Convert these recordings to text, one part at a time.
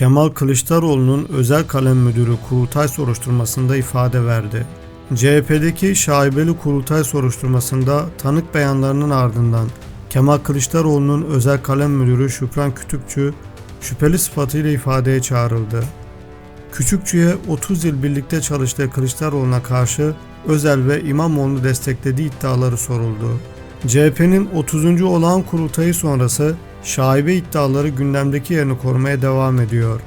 Kemal Kılıçdaroğlu'nun özel kalem müdürü kurultay soruşturmasında ifade verdi. CHP'deki şaibeli kurultay soruşturmasında tanık beyanlarının ardından Kemal Kılıçdaroğlu'nun özel kalem müdürü Şükran Kütükçü şüpheli sıfatıyla ifadeye çağrıldı. Küçükçü'ye 30 yıl birlikte çalıştığı Kılıçdaroğlu'na karşı Özel ve İmamoğlu'nu desteklediği iddiaları soruldu. CHP'nin 30. olağan kurultayı sonrası şaibe iddiaları gündemdeki yerini korumaya devam ediyor.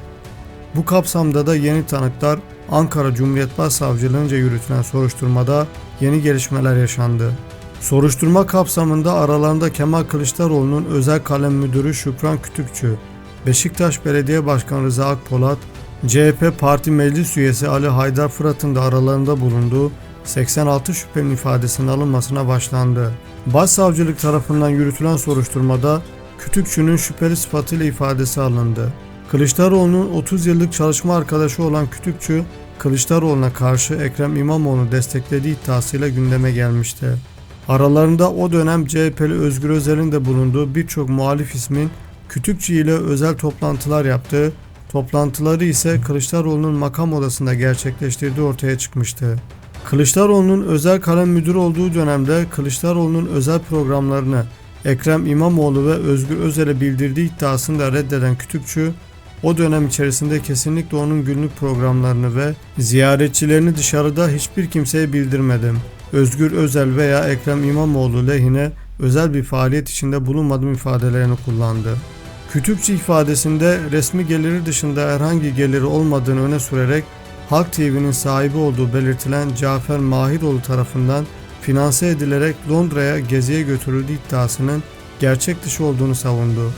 Bu kapsamda da yeni tanıklar Ankara Cumhuriyet Başsavcılığınca yürütülen soruşturmada yeni gelişmeler yaşandı. Soruşturma kapsamında aralarında Kemal Kılıçdaroğlu'nun özel kalem müdürü Şükran Kütükçü, Beşiktaş Belediye Başkanı Rıza Akpolat, CHP Parti Meclis Üyesi Ali Haydar Fırat'ın da aralarında bulunduğu 86 şüphelinin ifadesinin alınmasına başlandı. Başsavcılık tarafından yürütülen soruşturmada Kütükçü'nün şüpheli sıfatıyla ifadesi alındı. Kılıçdaroğlu'nun 30 yıllık çalışma arkadaşı olan Kütükçü, Kılıçdaroğlu'na karşı Ekrem İmamoğlu'nu desteklediği iddiasıyla gündeme gelmişti. Aralarında o dönem CHP'li Özgür Özel'in de bulunduğu birçok muhalif ismin Kütükçü ile özel toplantılar yaptığı, toplantıları ise Kılıçdaroğlu'nun makam odasında gerçekleştirdiği ortaya çıkmıştı. Kılıçdaroğlu'nun özel kalem müdürü olduğu dönemde Kılıçdaroğlu'nun özel programlarını Ekrem İmamoğlu ve Özgür Özel'e bildirdiği iddiasını da reddeden Kütükçü, o dönem içerisinde kesinlikle onun günlük programlarını ve ziyaretçilerini dışarıda hiçbir kimseye bildirmedim. Özgür Özel veya Ekrem İmamoğlu lehine özel bir faaliyet içinde bulunmadım ifadelerini kullandı. Kütükçü ifadesinde resmi geliri dışında herhangi geliri olmadığını öne sürerek Halk TV'nin sahibi olduğu belirtilen Cafer Mahiroğlu tarafından finanse edilerek Londra'ya geziye götürüldüğü iddiasının gerçek dışı olduğunu savundu.